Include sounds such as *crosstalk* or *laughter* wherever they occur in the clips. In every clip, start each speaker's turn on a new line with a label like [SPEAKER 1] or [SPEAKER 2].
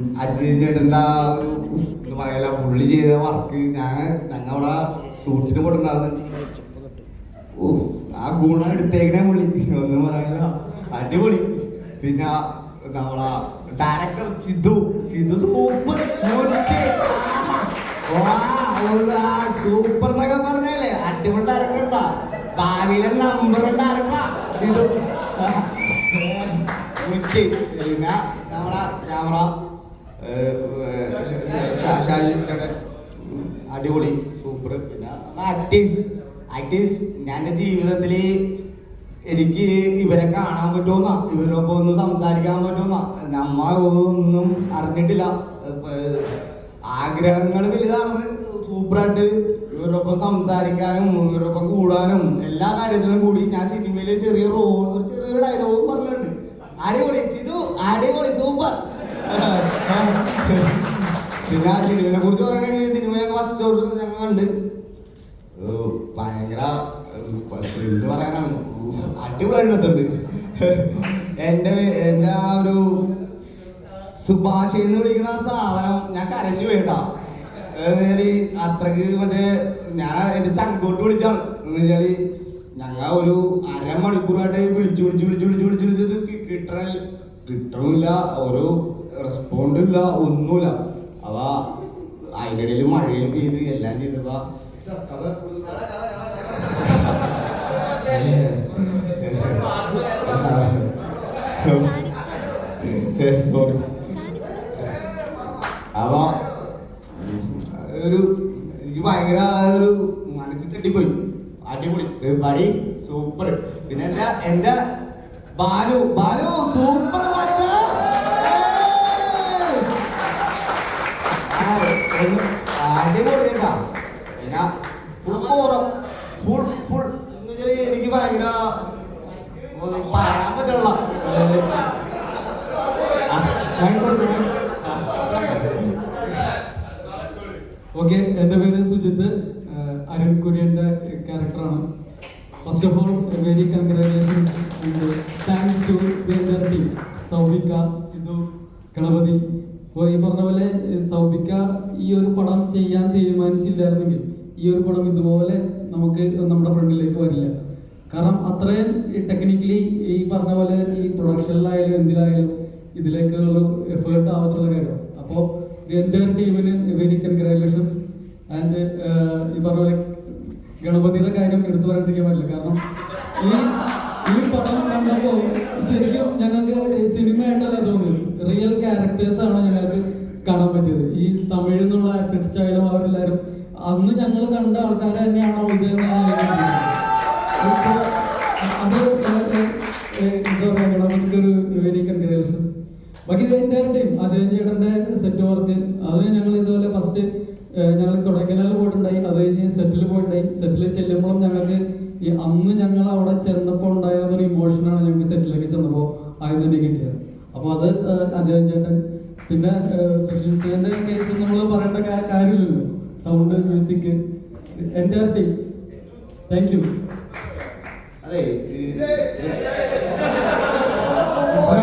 [SPEAKER 1] അജയ് ചേട്ടന്റെ ആ ഒരു എന്താ പറയല പുള്ളി ചെയ്ത വർക്ക് ഞാൻ ഞങ്ങളവിടെ ഷൂട്ടിന് പോയിട്ടുണ്ടായിരുന്നു ഓ ആ ഗുണം എടുത്തേക്കണേ പുള്ളി. ഒന്നും പറയല. അടിപൊളി. പിന്നെ നമ്മളെ director Sidhu Sidhu super super എന്നൊക്കെ പറഞ്ഞാലേ അടിപൊളി ഡയറക്ടർ ഉണ്ടാ ഭാവിയിലെ നമ്പർ ഡയറക്ടറാ സിദ്ധു പിന്നെ നമ്മളെ ക്യാമറ അടിപൊളി സൂപ്പർ പിന്നെ ആക്ടീസ് ആക്ടീസ് ഞാൻ ജീവിതത്തിൽ എനിക്ക് ഇവരെ കാണാൻ പറ്റുമെന്ന? ഇവരൊപ്പം ഒന്ന് സംസാരിക്കാൻ പറ്റുമെന്ന? നമ്മ ഒന്നും അറിഞ്ഞിട്ടില്ല. ആഗ്രഹങ്ങൾ വലുതാണ്. സൂപ്പറായിട്ട് ഇവരൊപ്പം സംസാരിക്കാനും ഇവരൊപ്പം കൂടാനും എല്ലാ കാര്യത്തിലും കൂടി ഞാൻ സിനിമയിൽ ചെറിയ റോൾ ഒരു ചെറിയൊരു ഡയലോഗും പറഞ്ഞിട്ടുണ്ട്. അടിപൊളി ഇത് അടിപൊളി സൂപ്പർ *laughs* പിന്നെ ആ സിനിമയെ കുറിച്ച് പറയുകയാണെങ്കിൽ സിനിമയൊക്കെ ഫസ്റ്റ് ദിവസം ഞങ്ങൾ കണ്ട്. ഭയങ്കര പറയാനാണ്. അടിപൊളിയായിട്ടുണ്ട്. എന്റെ എന്റെ ആ ഒരു സുഭാഷ് വിളിക്കുന്ന സാധനം ഞാൻ കരഞ്ഞു എന്നുവെച്ചാൽ അത്രയ്ക്ക് മറ്റേ ഞാൻ എന്റെ ചങ്കോട്ട് വിളിച്ചാണ്. വെച്ചാൽ ഞങ്ങൾ ഒരു അരമണിക്കൂറായിട്ട് വിളിച്ചു വിളിച്ചു വിളിച്ചു വിളിച്ചു വിളിച്ചു വിളിച്ചത് കി- കിട്ടണ കിട്ടണില്ല ഒരു റെസ്പോണ്ടും ഒന്നുമില്ല. അവ അതിന്റെ ഇടയിൽ മഴയും പെയ്ത് എല്ലാം ചെയ്തപ്പോ അപ്പൊ. ഒരു എനിക്ക് ഭയങ്കര ഒരു മനസ്സിൽ തട്ടിപ്പോയി. അടിപൊളി. പരിപാടി സൂപ്പർ. പിന്നെ എന്റെ എന്റെ ബാലു ബാലു സൂപ്പർ അടിപൊളി കേട്ടാ പിന്നെ ഫുൾ കോറം ഫുൾ ഫുൾ എന്ന് വെച്ചാൽ എനിക്ക് ഭയങ്കര പറയാൻ പറ്റുള്ള
[SPEAKER 2] ഓക്കെ എന്റെ പേര് സുജിത്ത്. അരുൺ കുര്യന്റെ ക്യാരക്ടറാണ്. First of all very congratulations thanks to the team സൗബിക്ക Sindhu Ganapathi അപ്പോൾ ഈ പറഞ്ഞ പോലെ സൗദിക്ക ഈ ഒരു പടം ചെയ്യാൻ തീരുമാനിച്ചില്ലായിരുന്നെങ്കിൽ ഈ ഒരു പടം ഇതുപോലെ നമുക്ക് നമ്മുടെ ഫ്രണ്ടിലേക്ക് വരില്ല. കാരണം അത്രയും ടെക്നിക്കലി ഈ പറഞ്ഞ പോലെ ഈ പ്രൊഡക്ഷനിലായാലും എന്തിലായാലും ഇതിലേക്കുള്ള എഫേർട്ട് ആവശ്യമുള്ള കാര്യമാണ് അപ്പോൾ എന്റെ എന്റെ ടീമിന് വെരി കൺഗ്രാറ്റുലേഷൻസ് ആൻഡ് ഈ പറഞ്ഞ പോലെ ഗണപതിയുടെ കാര്യം എടുത്തു പറയാണ്ടിരിക്കാൻ പറ്റില്ല. കാരണം ഈ ഈ പടം കണ്ടപ്പോൾ ശരിക്കും ഞങ്ങൾക്ക് സിനിമയായിട്ടല്ല റിയൽ ക്യാരക്ടേഴ്സ് ആണ് ഞങ്ങൾക്ക് കാണാൻ പറ്റിയത്? ഈ തമിഴിൽ നിന്നുള്ള ആക്ടർ സ്റ്റൈലും അവരെല്ലാവരും അന്ന് ഞങ്ങൾ കണ്ട ആൾക്കാർ തന്നെയാണോ ഇത് അത് ബാക്കി ഇത് എന്റെ ടീം അജയൻ ചേട്ടന്റെ സെറ്റ് വർക്ക് അത് ഞങ്ങൾ ഇതുപോലെ ഫസ്റ്റ് ഞങ്ങൾ കൊടൈക്കനാൽ പോയിട്ടുണ്ടായി അത് കഴിഞ്ഞ് സെറ്റിൽ പോയിട്ടുണ്ടായി സെറ്റിൽ ചെല്ലുമ്പോഴും ഞങ്ങൾക്ക് ഈ അന്ന് ഞങ്ങൾ അവിടെ ചെന്നപ്പോൾ ഉണ്ടായ ഒരു ഇമോഷനാണ് ഞങ്ങൾക്ക് സെറ്റിലേക്ക് ചെന്നപ്പോൾ ആദ്യം കിട്ടിയത് അപ്പോൾ അത് അജയൻ ചേട്ടൻ. പിന്നെ സുഷീൽ സേന്റെ സിംഗിന്റെ കേസ് നമ്മൾ പറയേണ്ട കാര്യമില്ലല്ലോ. സൗണ്ട് മ്യൂസിക് എന്റെ ടീം താങ്ക് യു
[SPEAKER 1] അതെ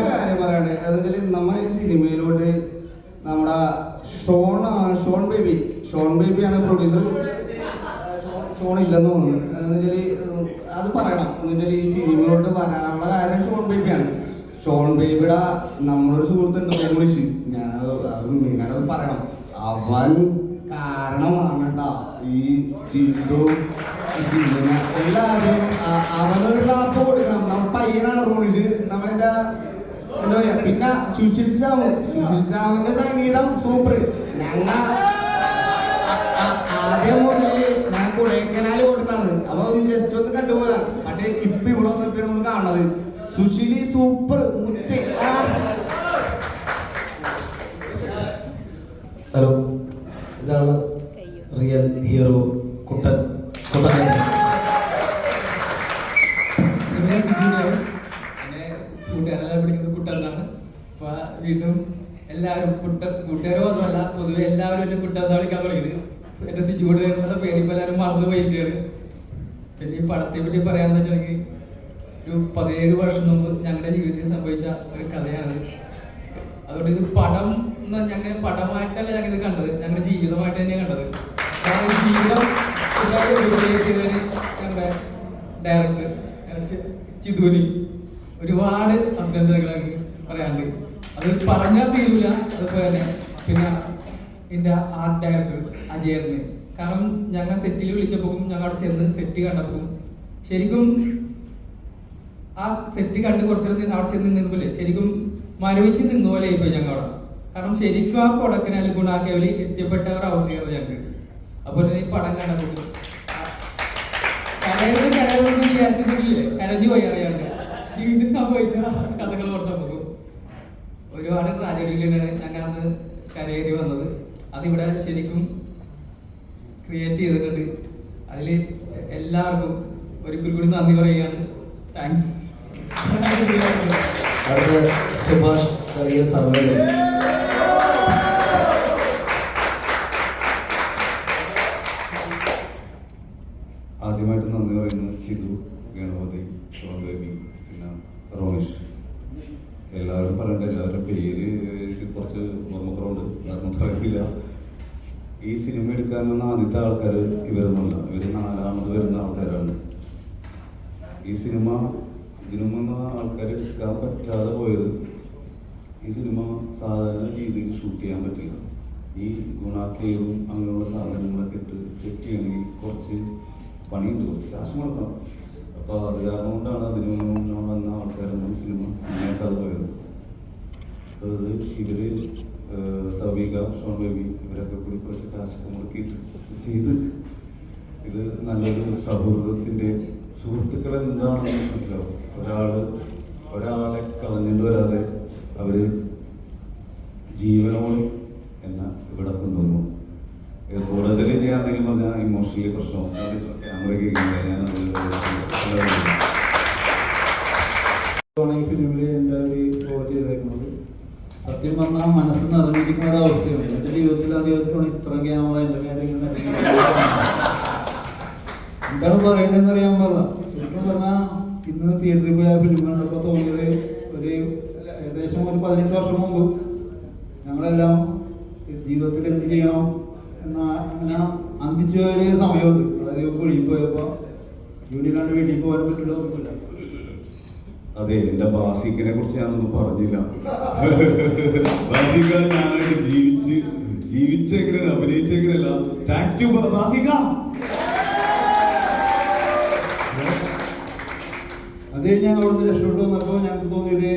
[SPEAKER 1] കാര്യം പറയണേ. അതെങ്കിൽ ഈ സിനിമയിലോട്ട് നമ്മുടെ ഷോൺ ഷോൺ ബേബി. ഷോൺ ബേബിയാണ് പ്രൊഡ്യൂസർ ഷോൺ ഇല്ലെന്ന് തോന്നുന്നു. എന്നുവെച്ചാൽ അത് പറയണം. എന്നുവെച്ചാൽ ഈ സിനിമയിലോട്ട് വരാനുള്ള കാര്യം ഷോൺ ബേബിയാണ്. ഷോൺ ബേബിയുടെ നമ്മളൊരു സുഹൃത്തുണ്ട് മോളിഷ് ഞാൻ നിങ്ങളത് പറയണം. അവൻ കാരണമാണ് കേട്ടാ ഈ സിനിമ എല്ലാവരും അവനൊരു ക്ലാപ്പ് കൊടുക്കണം. നമ്മൾ പയ്യനാണ് റോണിഷ് നമ്മുടെ എന്താ പറയാ പിന്നെ സുശീൽ സാമ് സുശീൽ സാമിന്റെ സംഗീതം സൂപ്പർ ഞങ്ങ ആദ്യം ഞാൻ കൊടൈക്കനാൽ ഓടുന്നതാണ്. അപ്പൊ ജസ്റ്റ് ഒന്ന് കണ്ടുപോയതാണ് പക്ഷെ ഇപ്പൊ ഇവിടെ വന്നിട്ടാണ് നമ്മൾ കാണുന്നത് സുശീലി സൂപ്പർ
[SPEAKER 2] വീണ്ടും എല്ലാവരും കുട്ട കൂട്ടുകാർ മാത്രമല്ല പൊതുവെ എല്ലാവരും എന്നെ കുട്ടാന്ന് വിളിക്കാൻ തുടങ്ങിയത്. എന്റെ സിജുകൂടെ വരുന്ന പേടി ഇപ്പൊ എല്ലാവരും മറന്നു പോയിരിക്കുകയാണ്. പിന്നെ ഈ പടത്തെ പറ്റി പറയാന്ന് വെച്ചിട്ടുണ്ടെങ്കിൽ ഒരു പതിനേഴ് വർഷം മുമ്പ് ഞങ്ങളുടെ ജീവിതത്തിൽ സംഭവിച്ച ഒരു കഥയാണ്. അതുകൊണ്ട് ഇത് പടം
[SPEAKER 3] ഞങ്ങൾ പടമായിട്ടല്ല ഞങ്ങൾ ഇത് കണ്ടത്. ഞങ്ങളുടെ ജീവിതമായിട്ട് തന്നെയാണ് കണ്ടത്. ജീവിതം ഞങ്ങളുടെ ഡയറക്ടർ ചിതുവിന് ഒരുപാട് അഭിനന്ദനങ്ങൾ പറയാനുണ്ട് അത് പറഞ്ഞാൽ തീരില്ല അതുപോലെ തന്നെ പിന്നെ എന്റെ ആർട്ട് ഡയറക്ടർ അജയറിന് കാരണം ഞങ്ങൾ സെറ്റിൽ വിളിച്ചപ്പോൾ ഞങ്ങൾ അവിടെ ചെന്ന് സെറ്റ് കണ്ടപ്പോൾ ശരിക്കും ആ സെറ്റ് കണ്ട് കുറച്ചു നേരം അവിടെ ചെന്ന് നിന്നപ്പോലെ ശരിക്കും മരവിച്ച് നിന്ന പോലെ ആയിപ്പോയി ഞങ്ങൾ അവിടെ. കാരണം ശരിക്കും ആ കൊടക്കനാൽ ഗുണാക്കേവലി എത്തിപ്പെട്ട ഒരു അവസ്ഥയാണ് ഞങ്ങൾക്ക്. അപ്പോൾ തന്നെ ഈ പടം കണ്ടപ്പോൾ കരയൊന്നും കരയൊന്നും വിചാരിച്ചിട്ടില്ലേ? കരഞ്ഞു പോയി അറിയാണ്ട് ജീവിതം സംഭവിച്ച കഥകൾ ഓർത്തപ്പോൾ. ഒരുപാട് ട്രാജഡിയിലാണ് അന്ന് കരയേറി വന്നത്. അതിവിടെ ശരിക്കും ക്രിയേറ്റ് ചെയ്തിട്ടുണ്ട്. അതിൽ എല്ലാവർക്കും ഒരിക്കൽ കൂടി നന്ദി പറയുകയാണ്. താങ്ക്സ്
[SPEAKER 4] സുഭാഷ്
[SPEAKER 5] ആദ്യമായിട്ട് നന്ദി പറയുന്നു. ചിതു ഗണപതി ശോഭി പിന്നെ റോണിഷ്. എല്ലാവരും പറയണ്ട എല്ലാവരുടെ പേര് കുറച്ച് ഓർമ്മക്കുറവുണ്ട് കാരണം പറയുന്നില്ല ഈ സിനിമ എടുക്കാൻ വന്ന ആദ്യത്തെ ആൾക്കാർ ഇവരൊന്നുമല്ല. ഇവർ നാലാമത് വരുന്ന ആൾക്കാരാണ്. ഈ സിനിമ ഇതിനു മുന്ന ആൾക്കാർ എടുക്കാൻ പറ്റാതെ പോയത് ഈ സിനിമ സാധാരണ രീതിയിൽ ഷൂട്ട് ചെയ്യാൻ പറ്റില്ല. ഈ ഗുണാക്കയും അങ്ങനെയുള്ള സാധനങ്ങളൊക്കെ ഇട്ട് സെറ്റ് ചെയ്യണമെങ്കിൽ കുറച്ച് പണിയുണ്ട് കുറച്ച് കാശ് മുടക്കണം അപ്പോൾ അത് കാരണം കൊണ്ടാണ് അതിന് മുന്നേ വന്ന ആൾക്കാരൊന്നും സിനിമ സിനിമയാക്കാതെ പോയത് ഇവർ സവിക ഷോൺ ബേബി ഇവരൊക്കെ കൂടി കുറച്ച് ടാസ്ക് മുടക്കിയിട്ട് ചെയ്ത് ഇത് നല്ലൊരു സൗഹൃദത്തിന്റെ സുഹൃത്തുക്കൾ എന്താണെന്ന് മനസ്സിലാവും ഒരാൾ ഒരാളെ കളഞ്ഞിട്ട് വരാതെ അവർ ജീവനോട് എന്ന ഇവിടെ കൊണ്ടുവന്നു കൂടുതൽ ഞാൻ എന്തെങ്കിലും പറഞ്ഞാൽ ഇമോഷണലി പ്രശ്നം ക്യാമറയ്ക്ക് ഞാനത്
[SPEAKER 6] ഈ ഫിലിമിൽ എന്റെ ഒരു റോൾ ചെയ്തേക്കുന്നത് സത്യം പറഞ്ഞാൽ മനസ്സ് നിറഞ്ഞിരിക്കുന്ന ഒരു അവസ്ഥയാണ് എന്റെ ജീവിതത്തിൽ ആദ്യമായിട്ടാണ് ഇത്ര ക്യാമറ എന്റെ കാര്യങ്ങൾ എന്താണ് പറയേണ്ടതെന്ന് അറിയാൻ പാടില്ല. ശരിക്കും പറഞ്ഞാൽ ഇന്ന് തിയേറ്ററിൽ പോയി ഫിലിം കണ്ടപ്പോൾ തോന്നിയത് ഒരു ഏകദേശം ഒരു പതിനെട്ട് വർഷം മുമ്പ് ഞങ്ങളെല്ലാം ജീവിതത്തിൽ എന്ത് ചെയ്യണം എന്ന അങ്ങനെ അന്തിച്ച ഒരു സമയമുണ്ട്. അതായത് കുഴിയിൽ പോയപ്പോൾ യൂണിയനാണ് വീട്ടിൽ പോകാൻ പറ്റില്ല ഉറപ്പില്ല
[SPEAKER 5] അതെ എന്റെ ബാസിക്കിനെ കുറിച്ച് ഞാനൊന്നും പറഞ്ഞില്ല. *laughs* ബാസിക്ക ഞാനായിട്ട് ജീവിച്ച് ജീവിച്ചെങ്ങനെ അഭിനയിച്ചേക്കണല്ല. താങ്ക്സ് ടു ബാസിക
[SPEAKER 6] അത് ഞാൻ അവിടുന്ന് രക്ഷപ്പെട്ടു വന്നപ്പോൾ ഞങ്ങൾക്ക് തോന്നിയൊരു